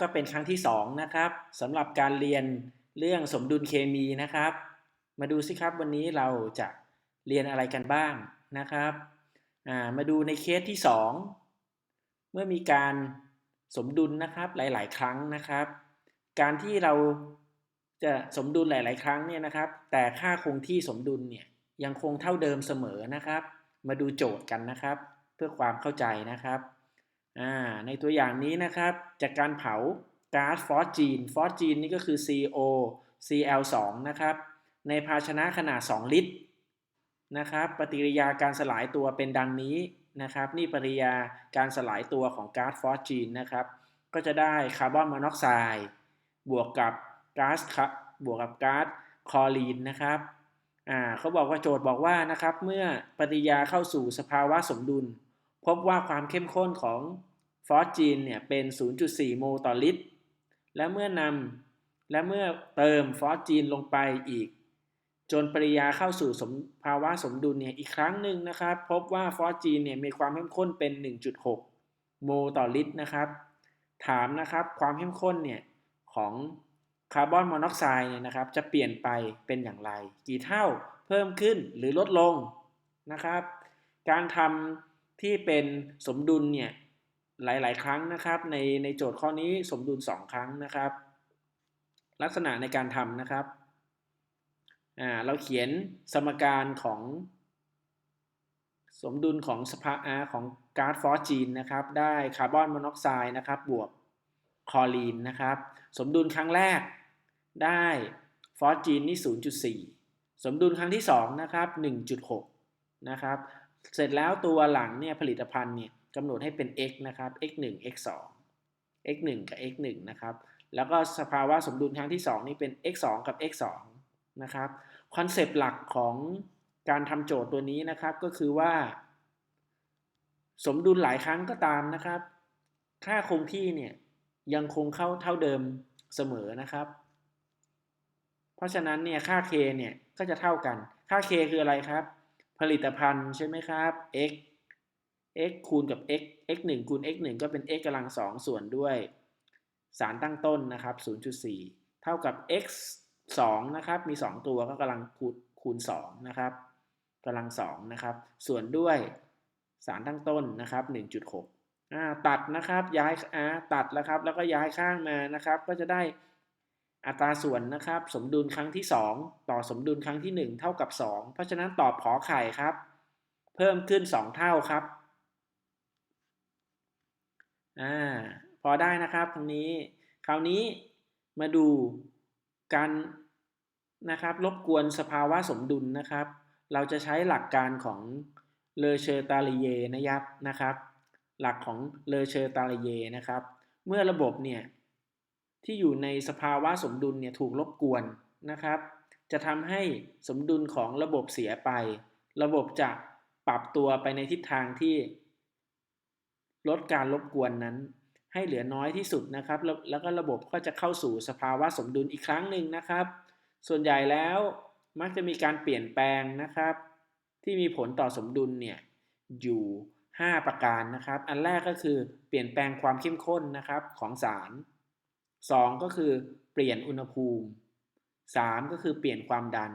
ก็เป็นครั้งที่สองนะครับสำหรับการเรียนเรื่องสมดุลเคมีนะครับ มาดูสิครับวันนี้เราจะเรียนอะไรกันบ้างนะครับามาดูในเคสที่สองเมื่อมีการสมดุลนะครับหลาย ๆ ครั้งนะครับ การที่เราจะสมดุลหลาย ๆ ครั้งเนี่ยนะครับ แต่ค่าคงที่สมดุลเนี่ยยังคงเท่าเดิมเสมอนะครับ มาดูโจทย์กันนะครับ เพื่อความเข้าใจนะครับ ในตัวอย่างนี้นะครับ จากการเผาก๊าซฟอสจีน ฟอสจีนนี่ก็คือ CO Cl2 นะครับ ในภาชนะขนาด 2 ลิตรนะครับ ปฏิกิริยาการสลายตัวเป็นดังนี้นะครับ นี่ปฏิกิริยาการสลายตัวของก๊าซฟอสจีนนะครับ ก็จะได้คาร์บอนมอนอกไซด์บวกกับก๊าซบวกกับก๊าซคลอรีนนะครับ อ่าเขาบอกว่าโจทย์บอกว่านะครับ เมื่อปฏิกิริยาเข้าสู่สภาวะสมดุล พบว่าความเข้มข้นของฟอสจีนเนี่ยเป็น 0.4 โมลต่อลิตร และเมื่อนำและเมื่อเติมฟอสจีนลงไปอีก จนปริยาเข้าสู่สมภาวะสมดุลเนี่ยอีกครั้งหนึ่งนะครับ พบว่าฟอสจีนเนี่ยมีความเข้มข้นเป็น 1.6 โมลต่อลิตรนะครับ ถามนะครับความเข้มข้นเนี่ยของคาร์บอนมอนอกไซด์เนี่ยนะครับจะเปลี่ยนไปเป็นอย่างไร กี่เท่าเพิ่มขึ้นหรือลดลงนะครับ การทำ ที่เป็นสมดุลเนี่ยหลาย ๆ ครั้งนะครับ ในในโจทย์ข้อนี้สมดุล 2 ครั้งนะครับ ลักษณะในการทำนะครับอ่าเราเขียนสมการของ สมดุลของสภาอาของก๊าซฟอสจีนนะครับ ได้คาร์บอนมอนอกไซด์นะครับ บวกคลอรีนนะครับ สมดุลครั้งแรกได้ฟอสจีนนี่ 0.4 สมดุลครั้งที่ 2 นะครับ 1.6 นะครับ เสร็จแล้วตัวหลังเนี่ยผลิตภัณฑ์เนี่ยกำหนดให้เป็น x นะครับ x 1 x 2 x 1กับ x 1นะครับแล้วก็สภาวะสมดุลครั้งที่ 2 นี่เป็น x 2กับ x 2นะครับคอนเซปต์หลักของการทำโจทย์ตัวนี้นะครับก็คือว่า สมดุลหลายครั้งก็ตามนะครับ ค่าคงที่เนี่ยยังคงเข้าเท่าเดิมเสมอนะครับ เพราะฉะนั้นเนี่ยค่า k เนี่ยก็จะเท่ากัน ค่า k คืออะไรครับ ผลิตภัณฑ์ใช่ไหมครับ x x คูณกับ x x 1คูณ x 1ก็เป็น x กำลัง2ส่วนด้วยสารตั้งต้นนะครับ 0.4 เท่ากับ x 2นะครับ มี 2 ตัวก็กำลังคูณคูณ2นะครับกำลัง2นะครับ ส่วนด้วยสารตั้งต้นนะครับ 1.6อ่าตัดนะครับ ย้ายอ่าตัดแล้วครับ แล้วก็ย้ายข้างมานะครับ ก็จะได้ อัตราส่วนนะครับ สมดุลครั้งที่ 2 ต่อสมดุลครั้งที่ 1 เท่ากับ 2 เพราะฉะนั้นตอบขอไข่ครับ เพิ่มขึ้น 2 เท่าครับอ่าพอได้นะครับตรงนี้ คราวนี้มาดูการนะครับรบกวนสภาวะสมดุลนะครับ เราจะใช้หลักการของเลเชอร์ตาลีเยนะครับนะครับ หลักของเลเชอร์ตาลีเยนะครับ เมื่อระบบเนี่ย ที่อยู่ในสภาวะสมดุลเนี่ยถูกรบกวนนะครับ จะทำให้สมดุลของระบบเสียไป ระบบจะปรับตัวไปในทิศทางที่ลดการรบกวนนั้น ให้เหลือน้อยที่สุดนะครับ แล้วก็ระบบก็จะเข้าสู่สภาวะสมดุลอีกครั้งหนึ่งนะครับ ส่วนใหญ่แล้วมักจะมีการเปลี่ยนแปลงนะครับ ที่มีผลต่อสมดุลเนี่ยอยู่ 5 ประการนะครับ อันแรกก็คือเปลี่ยนแปลงความเข้มข้นนะครับของสาร 2 ก็คือเปลี่ยนอุณหภูมิ 3 ก็คือเปลี่ยนความดัน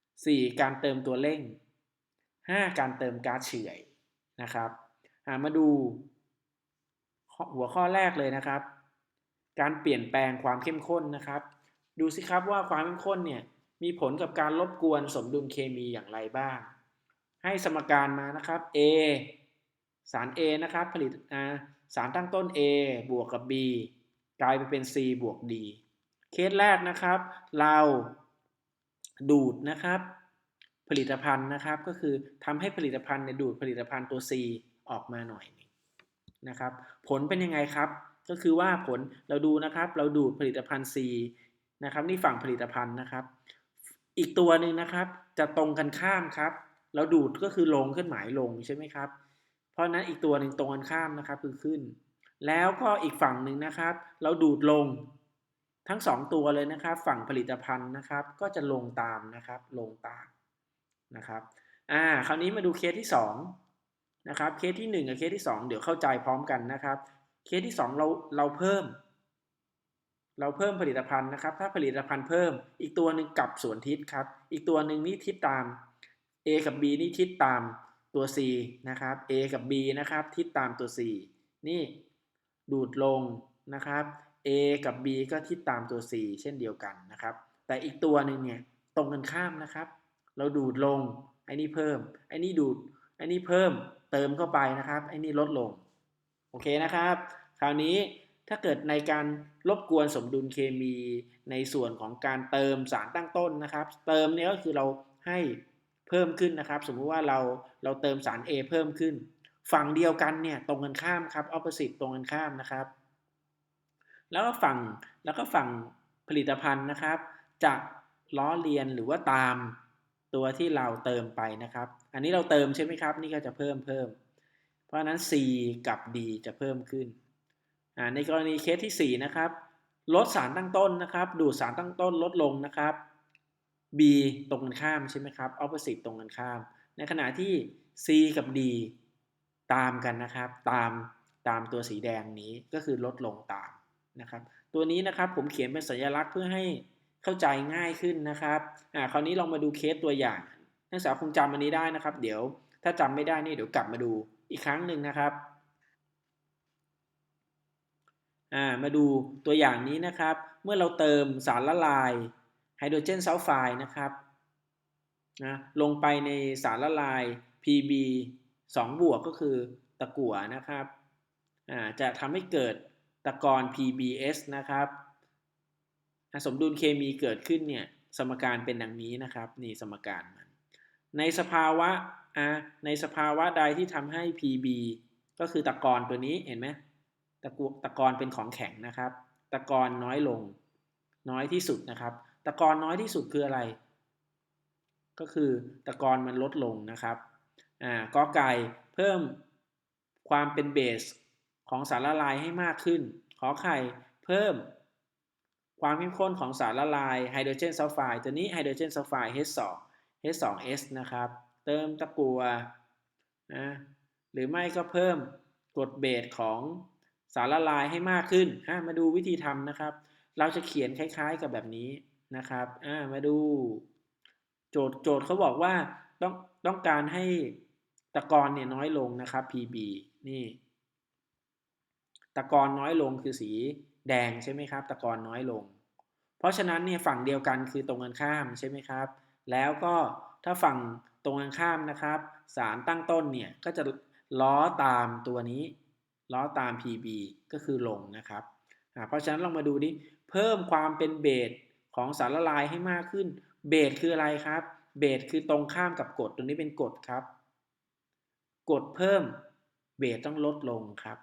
4 การเติมตัวเร่ง 5 การเติมก๊าซเฉื่อยนะครับมาดูหัวข้อแรกเลยนะครับ การเปลี่ยนแปลงความเข้มข้นนะครับ ดูสิครับว่าความเข้มข้นเนี่ยมีผลกับการรบกวนสมดุลเคมีอย่างไรบ้าง ให้สมการมานะครับ A สาร A นะครับผลิตสารตั้งต้น A บวกกับ B กลายไปเป็น C บวก D เคสแรกนะครับ เราดูดนะครับ ผลิตภัณฑ์นะครับก็คือทำให้ผลิตภัณฑ์เนี่ยดูดผลิตภัณฑ์ตัว C ออกมาหน่อยนะครับ ผลเป็นยังไงครับ ก็คือว่าผลเราดูนะครับ เราดูดผลิตภัณฑ์ C นะครับนี่ฝั่งผลิตภัณฑ์นะครับ อีกตัวหนึ่งนะครับ จะตรงกันข้ามครับ เราดูดก็คือลงขึ้นหมายลงใช่ไหมครับ เพราะนั้นอีกตัวหนึ่งตรงกันข้ามนะครับคือขึ้น แล้วก็อีกฝั่งหนึ่งนะครับ เราดูดลงทั้งสองตัวเลยนะครับ ฝั่งผลิตภัณฑ์นะครับ ก็จะลงตามนะครับ ลงตามนะครับอ่าคราวนี้มาดูเคสที่2นะครับเคสที่ 1 กับเคสที่ 2 เดี๋ยวเข้าใจพร้อมกันนะครับ เคสที่ 2 เราเราเพิ่ม เราเพิ่มผลิตภัณฑ์นะครับ ถ้าผลิตภัณฑ์เพิ่ม อีกตัวหนึ่งกลับสวนทิศครับ อีกตัวหนึ่งนี่ทิศตาม A กับ B นี่ทิศตามตัว C นะครับ A กับ B นะครับ ทิศตามตัว C นี่ ดูดลงนะครับ A กับ B ก็ทิศตามตัว C เช่นเดียวกันนะครับ แต่อีกตัวหนึ่งเนี่ยตรงกันข้ามนะครับ เราดูดลงไอ้นี่เพิ่มไอ้นี่ดูดไอ้นี่เพิ่มเติมเข้าไปนะครับไอ้นี่ลดลงโอเคนะครับ คราวนี้ถ้าเกิดในการรบกวนสมดุลเคมีในส่วนของการเติมสารตั้งต้นนะครับ เติมเนี่ยก็คือเราให้เพิ่มขึ้นนะครับ สมมุติว่าเราเราเติมสาร A เพิ่มขึ้น ฝั่งเดียวกันเนี่ยตรงกันข้ามครับ opposite ตรงกันข้ามนะครับ แล้วก็ฝั่งแล้วก็ฝั่งผลิตภัณฑ์นะครับ จะล้อเลียนหรือว่าตามตัวที่เราเติมไปนะครับ อันนี้เราเติมใช่ไหมครับ นี่ก็จะเพิ่มเพิ่ม เพราะฉะนั้น C กับ D จะเพิ่มขึ้น ในกรณีเคสที่ 4 นะครับ ลดสารตั้งต้นนะครับ ดูดสารตั้งต้นลดลงนะครับ B ตรงกันข้ามใช่ไหมครับ opposite ตรงกันข้าม ในขณะที่ C กับ D ตามกันนะครับ ตามตามตัวสีแดงนี้ก็คือลดลงตามนะครับ ตัวนี้นะครับผมเขียนเป็นสัญลักษณ์เพื่อให้เข้าใจง่ายขึ้นนะครับอ่าคราวนี้ลองมาดูเคสตัวอย่างนักศึกษาคงจำอันนี้ได้นะครับ เดี๋ยวถ้าจำไม่ได้นี่เดี๋ยวกลับมาดูอีกครั้งหนึ่งนะครับอ่ามาดูตัวอย่างนี้นะครับ เมื่อเราเติมสารละลายไฮโดรเจนซัลไฟด์นะครับนะลงไปในสารละลาย Pb 2 บวกก็คือตะกั่วนะครับจะทำให้เกิดตะกอน PBS นะครับสมดุลเคมีเกิดขึ้นเนี่ยสมการเป็นดังนี้นะครับนี่สมการมันในสภาวะอ่าในสภาวะใดที่ทำให้ PB ก็คือตะกอนตัวนี้เห็นไหมตะกตะกอนเป็นของแข็งนะครับ ตะกอนน้อยลงน้อยที่สุดนะครับ ตะกอนน้อยที่สุดคืออะไร ก็คือตะกอนมันลดลงนะครับ อ่ากอไก่เพิ่มความเป็นเบสของสารละลายให้มากขึ้น ขอไข่เพิ่ม ความเข้มข้นของสารละลายไฮโดรเจนซัลไฟด์ตัวนี้ไฮโดรเจนซัลไฟด์ H2 H2S นะครับ เติมตะกัวนะหรือไม่ก็เพิ่มกรดเบสของสารละลายให้มากขึ้นมาดูวิธีทำนะครับ เราจะเขียนคล้ายๆกับแบบนี้นะครับมาดู โจทย์โจทย์เขาบอกว่าต้องต้องการให้ ตะกอนเนี่ยน้อยลงนะครับ PB นี่ตะกอนน้อยลงคือสีแดงใช่ไหมครับ ตะกอนน้อยลง เพราะฉะนั้นเนี่ยฝั่งเดียวกันคือตรงกันข้ามใช่ไหมครับ แล้วก็ถ้าฝั่งตรงกันข้ามนะครับ สารตั้งต้นเนี่ยก็จะล้อตามตัวนี้ล้อตาม PB ก็คือลงนะครับเพราะฉะนั้นลองมาดูดิเพิ่มความเป็นเบสของสารละลายให้มากขึ้น เบสคืออะไรครับ เบสคือตรงข้ามกับกรดตัวนี้เป็นกรดครับ กดเพิ่มเบสต้องลดลงครับ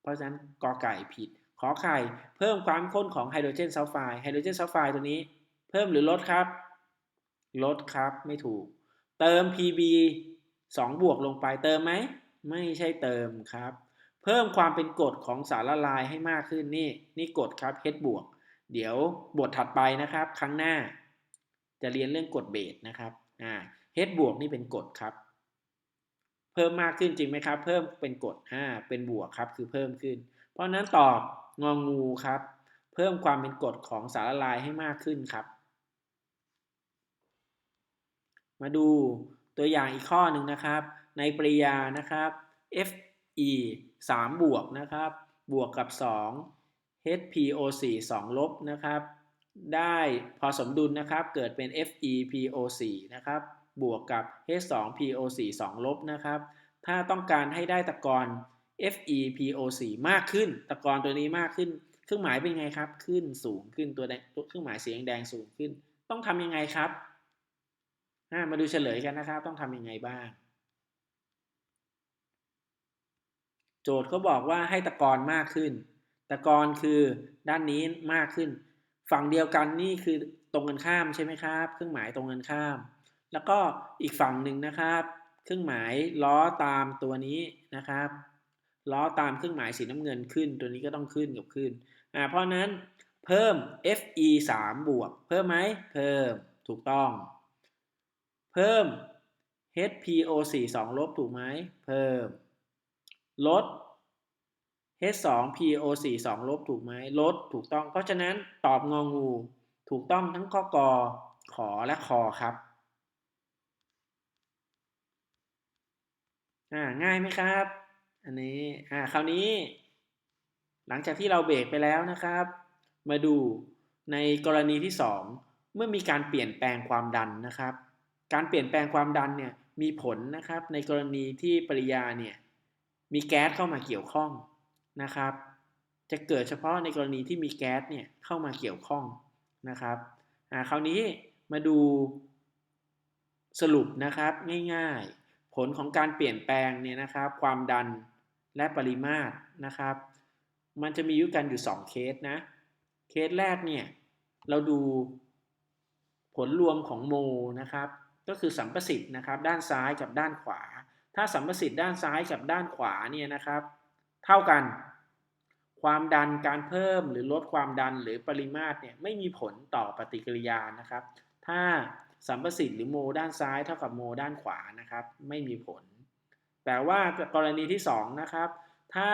เพราะฉะนั้นกอไก่ผิด ขอไข่เพิ่มความข้นของไฮโดรเจนซัลไฟด์ไฮโดรเจนซัลไฟด์ตัวนี้ เพิ่มหรือลดครับ ลดครับไม่ถูก เติม Pb 2 บวกลงไปเติมไหม ไม่ใช่เติมครับ เพิ่มความเป็นกรดของสารละลายให้มากขึ้นนี่นี่กรดครับ H บวก เดี๋ยวบทถัดไปนะครับ ครั้งหน้า จะเรียนเรื่องกรดเบสนะครับอ่า H บวกนี่เป็นกรดครับ พิ่มมากขึ้นจริงไหมครับ เพิ่มเป็นกดอ่าเป็นบวกครับ คือเพิ่มขึ้น เพราะนั้นตอบงองูครับ เพิ่มความเป็นกดของสารละลายให้มากขึ้นครับ มาดูตัวอย่างอีกข้อหนึ่งนะครับ ในปริยานะครับ Fe 3 บวกนะครับ บวกกับ 2 HPO4 2ลบนะครับ ได้พอสมดุลนะครับ เกิดเป็น FePO4 นะครับ บวกกับ H2PO4 2 ลบนะครับ ถ้าต้องการให้ได้ตะกอน FePO4 มากขึ้น ตะกอนตัวนี้มากขึ้น เครื่องหมายเป็นไงครับ ขึ้นสูงขึ้นตัวแดงเครื่องหมายสีแดงสูงขึ้น ต้องทำยังไงครับมาดูเฉลยกันนะครับ ต้องทำยังไงบ้าง โจทย์เขาบอกว่าให้ตะกอนมากขึ้น ตะกอนคือด้านนี้มากขึ้น ฝั่งเดียวกันนี่คือตรงกันข้ามใช่ไหมครับ เครื่องหมายตรงกันข้าม แล้วก็อีกฝั่งหนึ่งนะครับ เครื่องหมายล้อตามตัวนี้นะครับล้อตามเครื่องหมายสีน้ำเงินขึ้น ตัวนี้ก็ต้องขึ้นกับขึ้นอ่าเพราะนั้นเพิ่ม Fe 3 บวก เพิ่มไหมเพิ่มถูกต้อง เพิ่ม HPO4 2ลบถูกไหมเพิ่ม ลด H2 PO4 2ลบถูกไหมลดถูกต้อง เพราะฉะนั้นตอบงองู ถูกต้องทั้งข้อกอขอและคอครับ อ่าง่ายไหมครับ อันนี้อ่าคราวนี้ หลังจากที่เราเบรกไปแล้วนะครับ มาดูในกรณีที่ 2 เมื่อมีการเปลี่ยนแปลงความดันนะครับ การเปลี่ยนแปลงความดันเนี่ยมีผลนะครับ ในกรณีที่ปริยาเนี่ยมีแก๊สเข้ามาเกี่ยวข้องนะครับ จะเกิดเฉพาะในกรณีที่มีแก๊สเนี่ยเข้ามาเกี่ยวข้องนะครับอ่าคราวนี้มาดูสรุปนะครับง่ายๆ ผลของการเปลี่ยนแปลงเนี่ยนะครับ ความดันและปริมาตรนะครับ มันจะมีอยู่กันอยู่ 2 เคสนะ เคสแรกเนี่ยเราดูผลรวมของโมนะครับ ก็คือสัมประสิทธิ์นะครับ ด้านซ้ายกับด้านขวา ถ้าสัมประสิทธิ์ด้านซ้ายกับด้านขวาเนี่ยนะครับ เท่ากัน ความดันการเพิ่มหรือลดความดันหรือปริมาตรเนี่ยไม่มีผลต่อปฏิกิริยานะครับ ถ้า สัมประสิทธิ์หรือโมด้านซ้ายเท่ากับโมด้านขวานะครับ ไม่มีผล แต่ว่ากรณีที่2นะครับ ถ้า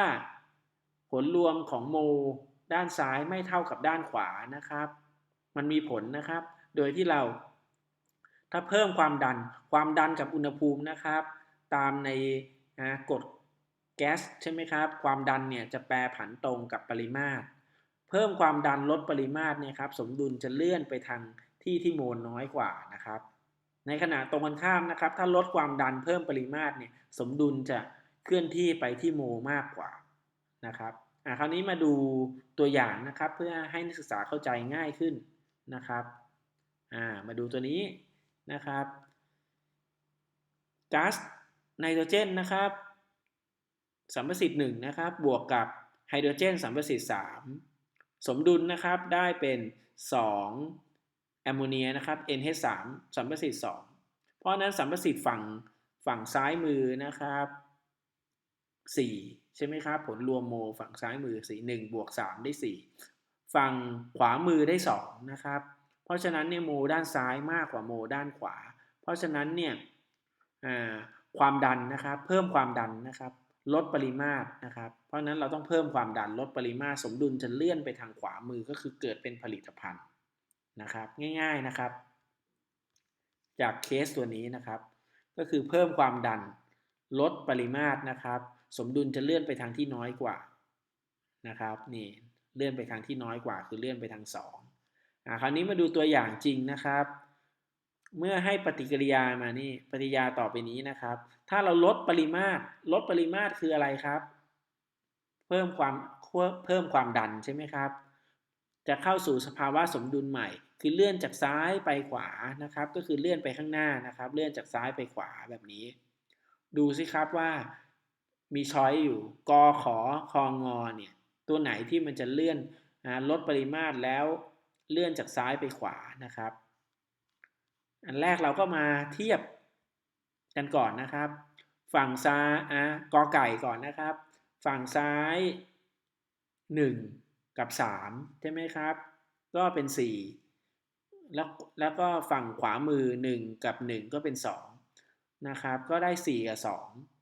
ผลรวมของโมด้านซ้ายไม่เท่ากับด้านขวานะครับ มันมีผลนะครับ โดยที่เรา ถ้าเพิ่มความดัน ความดันกับอุณหภูมินะครับ ตามในนะกฎแก๊สใช่ไหมครับ ความดันเนี่ยจะแปรผันตรงกับปริมาตร เพิ่มความดันลดปริมาตรเนี่ยครับ สมดุลจะเลื่อนไปทาง ที่ที่โมลน้อยกว่านะครับ ในขณะตรงกันข้ามนะครับ ถ้าลดความดันเพิ่มปริมาตรเนี่ยสมดุลจะเคลื่อนที่ไปที่โมมากกว่านะครับอ่าคราวนี้มาดูตัวอย่างนะครับ เพื่อให้นักศึกษาเข้าใจง่ายขึ้นนะครับอ่ามาดูตัวนี้นะครับก๊าซไนโตรเจนนะครับสัมประสิทธิ์1นะครับ บวกกับไฮโดรเจนสัมประสิทธิ์3สมดุลนะครับได้เป็น 2 แอมโมเนียนะครับ NH3 สัมประสิทธิ์2เพราะนั้นสัมประสิทธิ์ฝั่งฝั่งซ้ายมือนะครับ4ใช่ไหมครับ ผลรวมโมฝั่งซ้ายมือ4 1บวก3ได้ 4 ฝั่งขวามือได้2นะครับ เพราะฉะนั้นเนี่ยโมด้านซ้ายมากกว่าโมด้านขวา เพราะฉะนั้นเนี่ยความดันนะครับ เพิ่มความดันนะครับ ลดปริมาตรนะครับ เพราะฉะนั้นเราต้องเพิ่มความดันลดปริมาตรสมดุลจะเลื่อนไปทางขวามือก็คือเกิดเป็นผลิตภัณฑ์ นะครับ ง่ายๆนะครับ จากเคสตัวนี้นะครับ ก็คือเพิ่มความดันลดปริมาตรนะครับ สมดุลจะเลื่อนไปทางที่น้อยกว่านะครับนี่เลื่อนไปทางที่น้อยกว่า คือเลื่อนไปทาง2อ่าคราวนี้มาดูตัวอย่างจริงนะครับ เมื่อให้ปฏิกิริยามานี่ปฏิกิริยาต่อไปนี้นะครับ ถ้าเราลดปริมาตร ลดปริมาตรคืออะไรครับ เพิ่มความเพิ่มความดันใช่ไหมครับ จะเข้าสู่สภาวะสมดุลใหม่ คือเลื่อนจากซ้ายไปขวานะครับ ก็คือเลื่อนไปข้างหน้านะครับ เลื่อนจากซ้ายไปขวาแบบนี้ ดูสิครับว่ามีช้อยอยู่กอขอคองอเนี่ยตัวไหนที่มันจะเลื่อนลดปริมาตรแล้วเลื่อนจากซ้ายไปขวานะครับ อันแรกเราก็มาเทียบกันก่อนนะครับ ฝั่งซ้ายอะกอไก่ก่อนนะครับ ฝั่งซ้าย 1 กับ 3 ใช่ไหมครับ ก็เป็น 4 แล้วแล้วก็ฝั่งขวามือ 1 กับ 1 ก็เป็น 2 นะครับ ก็ได้ 4 กับ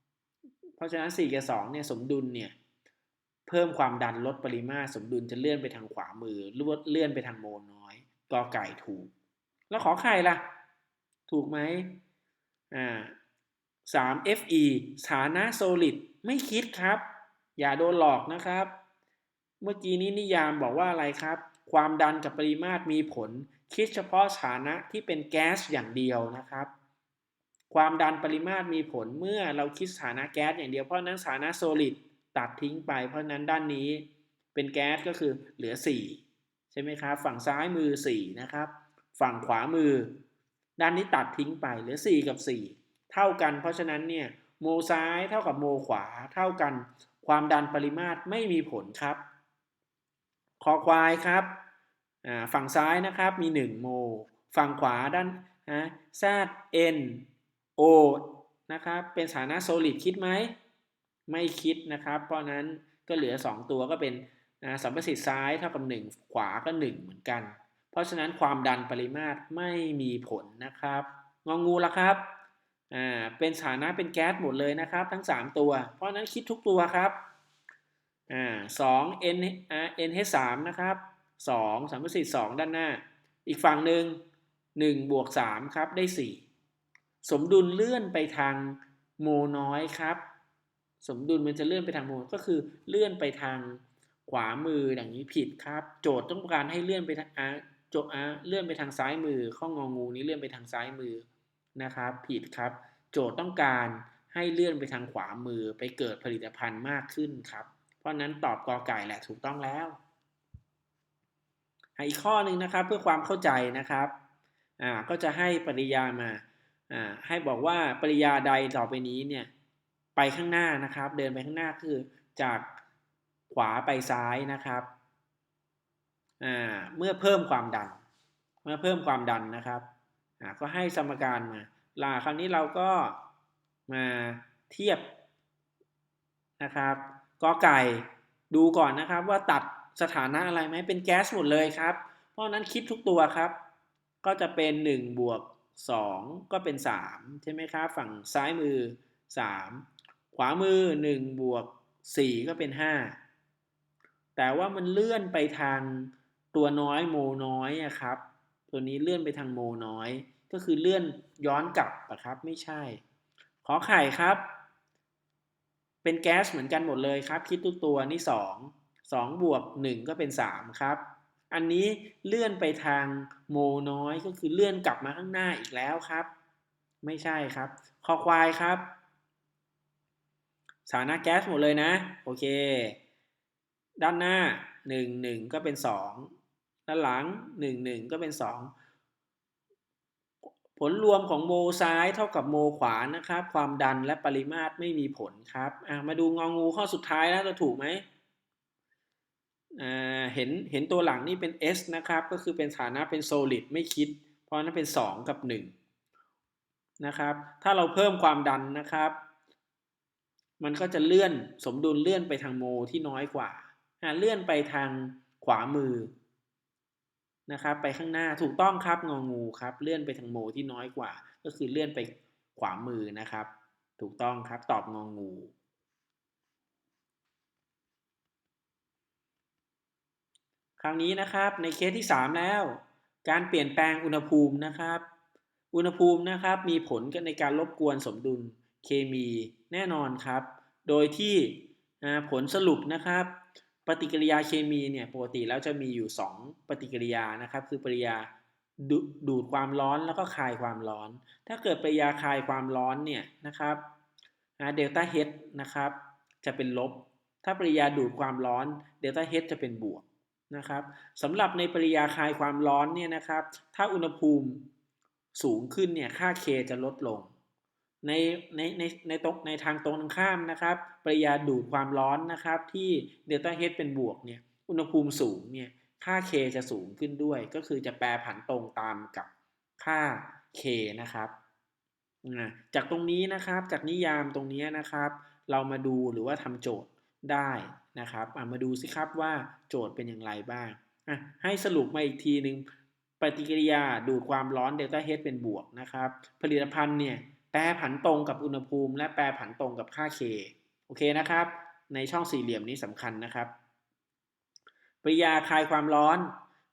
2 เพราะฉะนั้น 4 กับ 2 เนี่ยสมดุลเนี่ยเพิ่มความดันลดปริมาตรสมดุลจะเลื่อนไปทางขวามือเลื่อนไปทางโมน้อยกอไก่ถูก แล้วขอไข่ล่ะ ถูกไหมอ่าสาม FE ฐานะโซลิดไม่คิดครับ อย่าโดนหลอกนะครับ เมื่อกี้นี้นิยามบอกว่าอะไรครับ ความดันกับปริมาตรมีผล คิดเฉพาะฐานะที่เป็นแก๊สอย่างเดียวนะครับ ความดันปริมาตรมีผลเมื่อเราคิดฐานะแก๊สอย่างเดียวเพราะนั้นฐานะโซลิดตัดทิ้งไป เพราะนั้นด้านนี้เป็นแก๊สก็คือเหลือ 4 ใช่ไหมครับ ฝั่งซ้ายมือ 4 นะครับ ฝั่งขวามือ ด้านนี้ตัดทิ้งไปเหลือ 4 กับ 4 เท่ากัน เพราะฉะนั้นเนี่ยโมซ้ายเท่ากับโมขวาเท่ากัน ความดันปริมาตรไม่มีผลครับ คอควายครับฝั่งซ้ายนะครับมี 1 โม ฝั่งขวาด้านนะแซดเอ็นโอนะครับ เป็นสถานะโซลิดคิดไหม ไม่คิดนะครับ เพราะนั้นก็เหลือ 2 ตัวก็เป็นสัมประสิทธิ์ซ้ายเท่ากับ 1 ขวาก็ 1 เหมือนกัน เพราะฉะนั้นความดันปริมาตรไม่มีผลนะครับ งองูละครับอ่าเป็นสถานะเป็นแก๊สหมดเลยนะครับ ทั้ง 3 ตัว เพราะนั้นคิดทุกตัวครับ อ่าสอง n อ่า n h สามนะครับสองสามสิบสองด้านหน้า อีกฝั่งหนึ่งหนึ่งบวกสามครับได้สี่สมดุลเลื่อนไปทางโมน้อยครับ สมดุลมันจะเลื่อนไปทางโมก็คือเลื่อนไปทางขวามืออย่างนี้ผิดครับ โจทย์ต้องการให้เลื่อนไปทางอาโจทย์อ่าเลื่อนไปทางซ้ายมือ ข้ององูนี้เลื่อนไปทางซ้ายมือนะครับ ผิดครับ โจทย์ต้องการให้เลื่อนไปทางขวามือไปเกิดผลิตภัณฑ์มากขึ้นครับ เพราะนั้นตอบกอไก่แหละถูกต้องแล้วอีกข้อหนึ่งนะครับเพื่อความเข้าใจนะครับอ่าก็จะให้ปริยามาอ่าให้บอกว่าปริยาใดต่อไปนี้เนี่ยไปข้างหน้านะครับ เดินไปข้างหน้าคือจากขวาไปซ้ายนะครับอ่าเมื่อเพิ่มความดัน เมื่อเพิ่มความดันนะครับอ่าก็ให้สมการมาลาคราวนี้เราก็มาเทียบนะครับ กอไก่ดูก่อนนะครับว่าตัดสถานะอะไรไหมเป็นแก๊สหมดเลยครับ เพราะนั้นคิดทุกตัวครับ ก็จะเป็น1บวก2ก็เป็น 3 ใช่ไหมครับ ฝั่งซ้ายมือ 3 ขวามือ1บวก4ก็เป็น 5 แต่ว่ามันเลื่อนไปทางตัวน้อยโมน้อยครับ ตัวนี้เลื่อนไปทางโมน้อย ก็คือเลื่อนย้อนกลับอะครับ ไม่ใช่ ขอไข่ครับ เป็นแก๊สเหมือนกันหมดเลยครับ คิดทุกตัวนี่ 2 2 บวก 1 ก็เป็น 3 ครับ อันนี้เลื่อนไปทางโมน้อยก็คือเลื่อนกลับมาข้างหน้าอีกแล้วครับ ไม่ใช่ครับ คอควายครับ สถานะแก๊สหมดเลยนะ โอเค ด้านหน้า 1 1 ก็เป็น 2 ด้านหลัง 1 1 ก็เป็น 2 ผลรวมของโมซ้ายเท่ากับโมขวานะครับ ความดันและปริมาตรไม่มีผลครับมาดูงองูข้อสุดท้ายแล้วจะถูกไหมเห็นเห็นตัวหลังนี่เป็น S นะครับ ก็คือเป็นฐานะเป็น solid ไม่คิด เพราะนั้นเป็น 2 กับ 1 นะครับ ถ้าเราเพิ่มความดันนะครับ มันก็จะเลื่อนสมดุลเลื่อนไปทางโมที่น้อยกว่า เลื่อนไปทางขวามือ นะครับไปข้างหน้าถูกต้องครับงองูครับเลื่อนไปทางโมที่น้อยกว่า ก็คือเลื่อนไปขวามือนะครับ ถูกต้องครับตอบงองูคราวนี้นะครับในเคสที่ 3 แล้ว การเปลี่ยนแปลงอุณหภูมินะครับ อุณหภูมินะครับมีผลกันในการรบกวนสมดุลเคมีแน่นอนครับ โดยที่ผลสรุปนะครับ ปฏิกิริยาเคมีเนี่ยปกติแล้วจะมีอยู่ 2 ปฏิกิริยานะครับ คือปฏิกิริยาดูดความร้อนแล้วก็คายความร้อน ถ้าเกิดปฏิกิริยาคายความร้อนเนี่ยนะครับเดลต้าเฮดนะครับจะเป็นลบ ถ้าปฏิกิริยาดูดความร้อนเดลต้าเฮดจะเป็นบวกนะครับสำหรับในปริยาคายความร้อนเนี่ยนะครับ ถ้าอุณหภูมิสูงขึ้นเนี่ยค่า K จะลดลง ในในในในตรงในทางตรงข้ามนะครับ ปริยาดูดความร้อนนะครับ ที่เดลต้าเฮดเป็นบวกเนี่ย อุณหภูมิสูงเนี่ย ค่า K จะสูงขึ้นด้วย ก็คือจะแปรผันตรงตามกับค่า K นะครับ จากตรงนี้นะครับ จากนิยามตรงนี้นะครับ เรามาดูหรือว่าทำโจทย์ได้นะครับมาดูสิครับว่าโจทย์เป็นอย่างไรบ้าง ให้สรุปมาอีกทีหนึ่งปฏิกิริยาดูดความร้อนเดลต้าเฮดเป็นบวกนะครับ ผลิตภัณฑ์เนี่ย แปรผันตรงกับอุณหภูมิ และแปรผันตรงกับค่า K โอเคนะครับ ในช่องสี่เหลี่ยมนี้สำคัญนะครับ ปริยาคลายความร้อน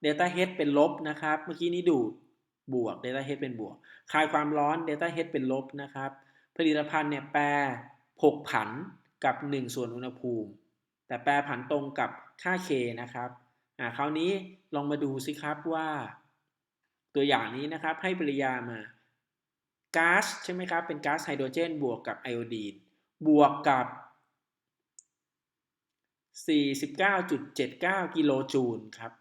เดลต้าเป็นลบนะครับ เมื่อกี้นี้ดูดบวกเดลต้าเป็นบวก คลายความร้อนเดลต้าเฮดเป็นลบนะครับ ผลิตภัณฑ์เนี่ยแปรผกผันกับ 1 ส่วนอุณหภูมิ แต่แปรผันตรงกับค่า k นะครับอ่าคราวนี้ลองมาดูสิครับว่า ตัวอย่างนี้นะครับให้ปริยามา ก๊าซใช่ไหมครับ เป็นก๊าซไฮโดรเจน บวกกับไอโอดีน บวกกับ 49.79 กิโลจูลครับ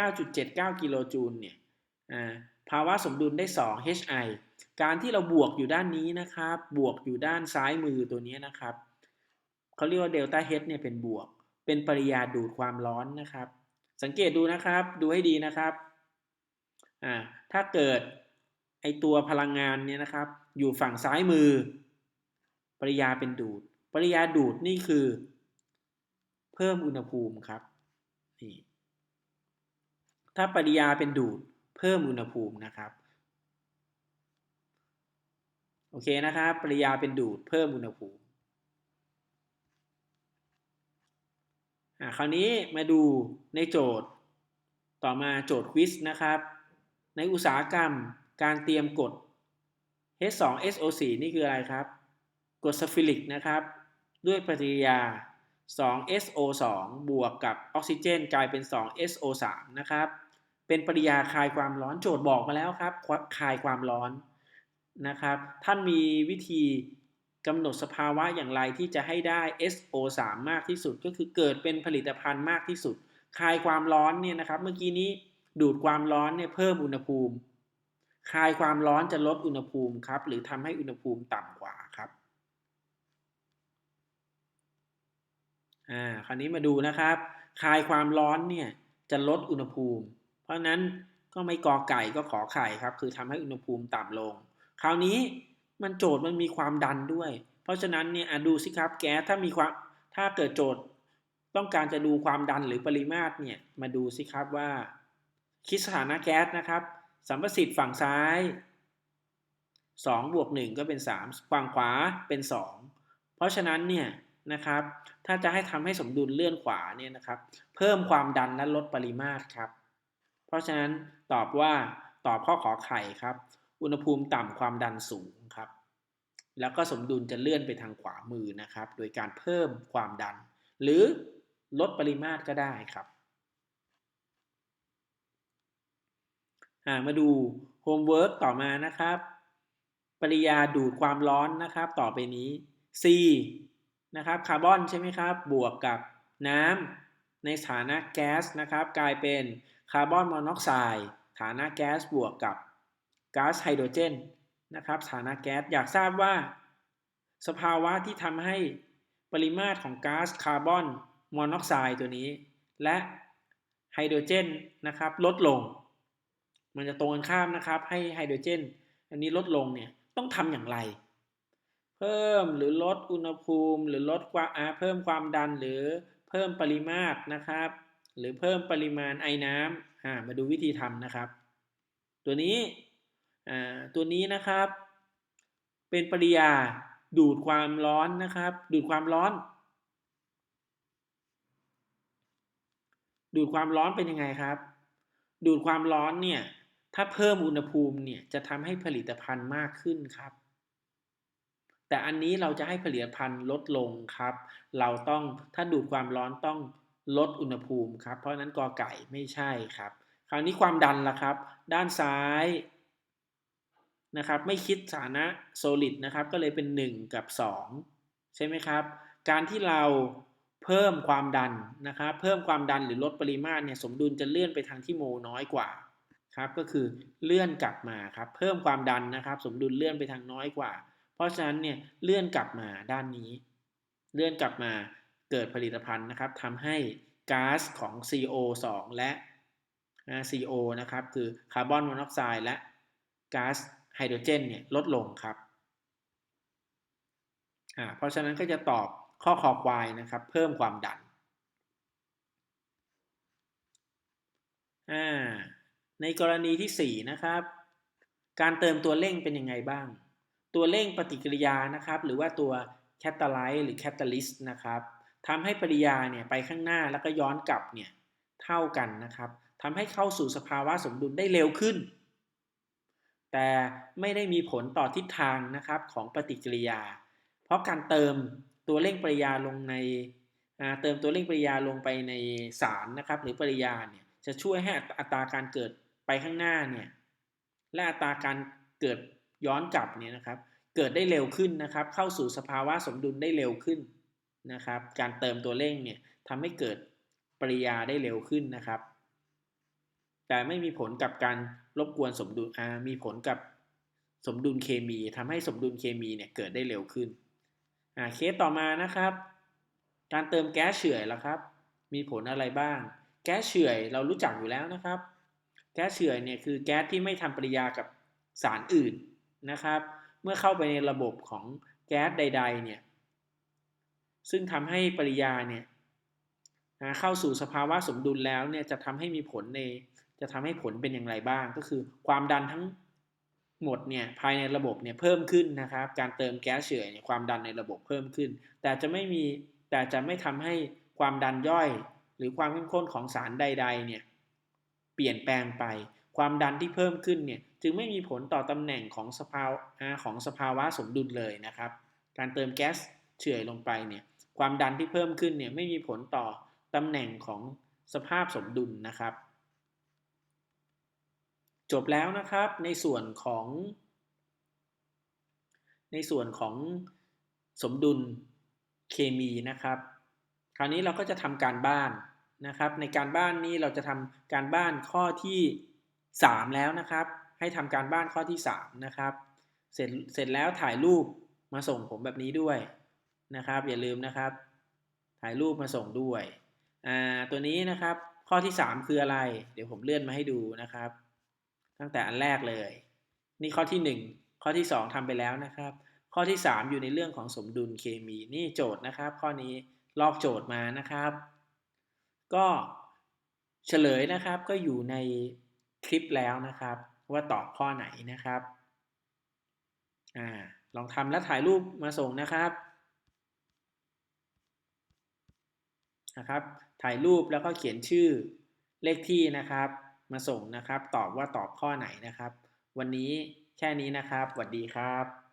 49.79 กิโลจูลเนี่ยภาวะสมดุลได้ 2 Hi การที่เราบวกอยู่ด้านนี้นะครับ บวกอยู่ด้านซ้ายมือตัวนี้นะครับ เขาเรียกว่าเดลต้าเฮดเนี่ยเป็นบวก เป็นปริยาดูดความร้อนนะครับ สังเกตดูนะครับ ดูให้ดีนะครับ อ่า ถ้าเกิด ไอตัวพลังงานเนี่ยนะครับ อยู่ฝั่งซ้ายมือ ปริยาเป็นดูด ปริยาดูดนี่คือ เพิ่มอุณหภูมิครับนี่ถ้าปริยาเป็นดูดเพิ่มอุณหภูมินะครับโอเคนะครับ ปริยาเป็นดูดเพิ่มอุณหภูมิอ่าคราวนี้มาดูในโจทย์ต่อมาโจทย์ควิสนะครับ ในอุตสาหกรรม การเตรียมกด H2SO4 นี่คืออะไรครับ กรดซัลฟิลิกนะครับ ด้วยปฏิกิริยา 2SO2 บวกกับออกซิเจน กลายเป็น 2SO3 นะครับ เป็นปฏิกิริยาคลายความร้อนโจทย์บอกมาแล้วครับ คลายความร้อนนะครับ ท่านมีวิธีกำหนดสภาวะอย่างไรที่จะให้ได้ SO3 มากที่สุด ก็คือเกิดเป็นผลิตภัณฑ์มากที่สุด คลายความร้อนเนี่ยนะครับ เมื่อกี้นี้ดูดความร้อนเนี่ยเพิ่มอุณหภูมิ คลายความร้อนจะลดอุณหภูมิครับ หรือทำให้อุณหภูมิต่ำกว่าครับอ่าคราวนี้มาดูนะครับ คลายความร้อนเนี่ยจะลดอุณหภูมิ เพราะนั้นก็ไม่กอไก่ก็ขอไข่ครับ คือทำให้อุณหภูมิต่ำลง คราวนี้มันโจทย์มันมีความดันด้วย เพราะฉะนั้นเนี่ยดูสิครับแก๊สถ้ามีความถ้าเกิดโจทย์ต้องการจะดูความดันหรือปริมาตรเนี่ยมาดูสิครับว่าคิดสถานะแก๊สนะครับ สัมประสิทธิ์ฝั่งซ้าย 2 บวก 1 ก็เป็น 3 ฝั่งขวาเป็น 2 เพราะฉะนั้นเนี่ยนะครับ ถ้าจะให้ทำให้สมดุลเลื่อนขวาเนี่ยนะครับ เพิ่มความดันและลดปริมาตรครับ เพราะฉะนั้นตอบว่าตอบข้อขอไข่ครับ อุณหภูมิต่ำความดันสูงครับ แล้วก็สมดุลจะเลื่อนไปทางขวามือนะครับ โดยการเพิ่มความดัน หรือลดปริมาตรก็ได้ครับ มาดูโฮมเวิร์กต่อมานะครับ ปริยาดูดความร้อนนะครับ ต่อไปนี้ C นะครับคาร์บอนใช่ไหมครับ บวกกับน้ำในสถานะแก๊สนะครับ กลายเป็นคาร์บอนมอนอกไซด์ฐานะแก๊สบวกกับก๊าซไฮโดรเจนนะครับฐานะแก๊สอยากทราบว่า สภาวะที่ทำให้ปริมาตรของก๊าซคาร์บอนมอนอกไซด์ตัวนี้ และไฮโดรเจนนะครับลดลง มันจะตรงกันข้ามนะครับ ให้ไฮโดรเจน อันนี้ลดลงเนี่ยต้องทำอย่างไร เพิ่มหรือลดอุณหภูมิ หรือลดความเพิ่มความดันหรือเพิ่มปริมาตรนะครับ หรือเพิ่มปริมาณไอน้ำมาดูวิธีทำนะครับ ตัวนี้ตัวนี้นะครับ เป็นปริยาดูดความร้อนนะครับ ดูดความร้อน ดูดความร้อนเป็นยังไงครับ ดูดความร้อนเนี่ย ถ้าเพิ่มอุณหภูมิเนี่ยจะทำให้ผลิตภัณฑ์มากขึ้นครับ แต่อันนี้เราจะให้ผลิตภัณฑ์ลดลงครับ เราต้องถ้าดูดความร้อนต้องลดอุณหภูมิครับ เพราะนั้นกอไก่ไม่ใช่ครับ คราวนี้ความดันล่ะครับ ด้านซ้ายนะครับ ไม่คิดสถานะ solid นะครับ ก็เลยเป็น 1 กับ 2 ใช่ไหมครับ การที่เราเพิ่มความดันนะครับ เพิ่มความดันหรือลดปริมาตรเนี่ยสมดุลจะเลื่อนไปทางที่โมน้อยกว่า ครับก็คือเลื่อนกลับมาครับเพิ่มความดันนะครับ สมดุลเลื่อนไปทางน้อยกว่า เพราะฉะนั้นเนี่ยเลื่อนกลับมาด้านนี้ เลื่อนกลับมาเกิดผลิตภัณฑ์นะครับทำให้ก๊าซของ CO2 และ CO นะครับคือคาร์บอนมอนอกไซด์และก๊าซไฮโดรเจนเนี่ยลดลงครับอ่าเพราะฉะนั้นก็จะตอบข้อคอควายนะครับ เพิ่มความดันอ่า ในกรณีที่ 4 นะครับ การเติมตัวเร่งเป็นยังไงบ้าง ตัวเร่งปฏิกิริยานะครับ หรือว่าตัวแคตตาไลซ์หรือแคตตาลิสต์นะครับทำให้ปฏิกิริยาเนี่ยไปข้างหน้าแล้วก็ย้อนกลับเนี่ยเท่ากันนะครับทำให้เข้าสู่สภาวะสมดุลได้เร็วขึ้น แต่ไม่ได้มีผลต่อทิศทางนะครับของปฏิกิริยา เพราะการเติมตัวเร่งปริยาลงในเติมตัวเร่งปริยาลงไปในสารนะครับ หรือปริยาเนี่ยจะช่วยให้อัตราการเกิด ไปข้างหน้าเนี่ยและอัตราการเกิดย้อนกลับเนี่ยนะครับเกิดได้เร็วขึ้นนะครับ เข้าสู่สภาวะสมดุลได้เร็วขึ้นนะครับ การเติมตัวเร่งเนี่ยทำให้เกิดปริยาได้เร็วขึ้นนะครับ แต่ไม่มีผลกับการรบกวนสมดุลมีผลกับสมดุลเคมีทำให้สมดุลเคมีเนี่ยเกิดได้เร็วขึ้นเคสต่อมานะครับ การเติมแก๊สเฉื่อยแล้วครับ มีผลอะไรบ้าง แก๊สเฉื่อยเรารู้จักอยู่แล้วนะครับ แก๊สเฉื่อยเนี่ยคือแก๊สที่ไม่ทำปฏิกิริยากับสารอื่นนะครับ เมื่อเข้าไปในระบบของแก๊สใด ๆ เนี่ย ซึ่งทำให้ปฏิกิริยาเนี่ยเข้าสู่สภาวะสมดุลแล้วเนี่ยจะทำให้มีผลในจะทำให้ผลเป็นอย่างไรบ้าง ก็คือความดันทั้งหมดเนี่ยภายในระบบเนี่ยเพิ่มขึ้นนะครับ การเติมแก๊สเฉื่อยเนี่ยความดันในระบบเพิ่มขึ้น แต่จะไม่มีแต่จะไม่ทำให้ความดันย่อย หรือความเข้มข้นของสารใด ๆ เนี่ย เปลี่ยนแปลงไป ความดันที่เพิ่มขึ้นเนี่ยจึงไม่มีผลต่อตำแหน่งของสภาวะของสภาวะสมดุลเลยนะครับ การเติมแก๊สเฉื่อยลงไปเนี่ยความดันที่เพิ่มขึ้นเนี่ยไม่มีผลต่อตำแหน่งของสภาพสมดุลนะครับ จบแล้วนะครับในส่วนของ ในส่วนของสมดุลเคมีนะครับ คราวนี้เราก็จะทำการบ้าน นะครับ ในการบ้านนี้เราจะทำการบ้านข้อที่ 3 แล้วนะครับ ให้ทำการบ้านข้อที่ 3 นะครับ เสร็จเสร็จแล้วถ่ายรูปมาส่งผมแบบนี้ด้วยนะครับ อย่าลืมนะครับ ถ่ายรูปมาส่งด้วยอ่าตัวนี้นะครับข้อที่ 3 คืออะไร เดี๋ยวผมเลื่อนมาให้ดูนะครับ ตั้งแต่อันแรกเลย นี่ข้อที่ 1 ข้อที่ 2ทำไปแล้วนะครับ ข้อที่ 3 อยู่ในเรื่องของสมดุลเคมีนี่โจทย์นะครับ ข้อนี้ลอกโจทย์มานะครับ ก็เฉลยนะครับก็อยู่ในคลิปแล้วนะครับ ว่าตอบข้อไหนนะครับอ่าลองทำแล้วถ่ายรูปมาส่งนะครับนะครับ ถ่ายรูปแล้วก็เขียนชื่อเลขที่นะครับ มาส่งนะครับ ตอบว่าตอบข้อไหนนะครับ วันนี้แค่นี้นะครับสวัสดีครับ